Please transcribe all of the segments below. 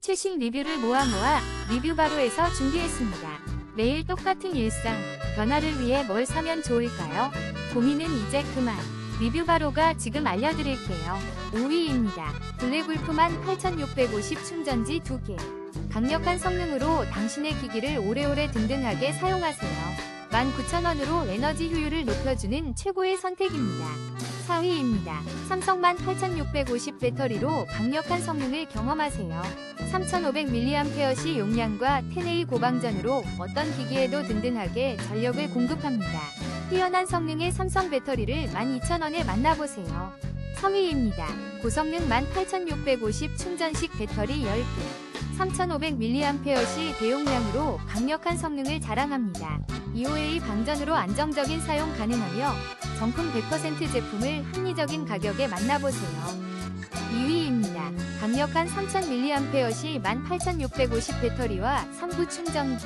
최신 리뷰를 모아 모아 리뷰 바로에서 준비했습니다. 매일 똑같은 일상, 변화를 위해 뭘 사면 좋을까요? 고민은 이제 그만. 리뷰 바로가 지금 알려드릴게요. 5위입니다. 블랙울프만 8650 충전지 2개. 강력한 성능으로 당신의 기기를 오래오래 든든하게 사용하세요. 19,000원으로 에너지 효율을 높여주는 최고의 선택입니다. 4위입니다. 삼성만 8650 배터리로 강력한 성능을 경험하세요. 3500mAh 용량과 10A 고방전으로 어떤 기기에도 든든하게 전력을 공급합니다. 뛰어난 성능의 삼성 배터리를 12,000원에 만나보세요. 3위입니다. 고성능 18650 충전식 배터리 10개. 3500mAh 대용량으로 강력한 성능을 자랑합니다. EOA 방전으로 안정적인 사용 가능하며 정품 100% 제품을 합리적인 가격에 만나보세요. 2위입니다. 강력한 3000mAh 18650 배터리와 3구 충전기,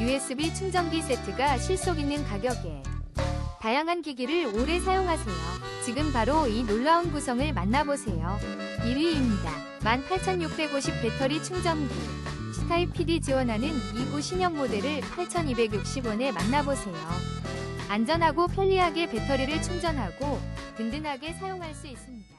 USB 충전기 세트가 실속 있는 가격에 다양한 기기를 오래 사용하세요. 지금 바로 이 놀라운 구성을 만나보세요. 1위입니다. 18650 배터리 충전기. C타입 PD 지원하는 2구 신형 모델을 8260원에 만나보세요. 안전하고 편리하게 배터리를 충전하고 든든하게 사용할 수 있습니다.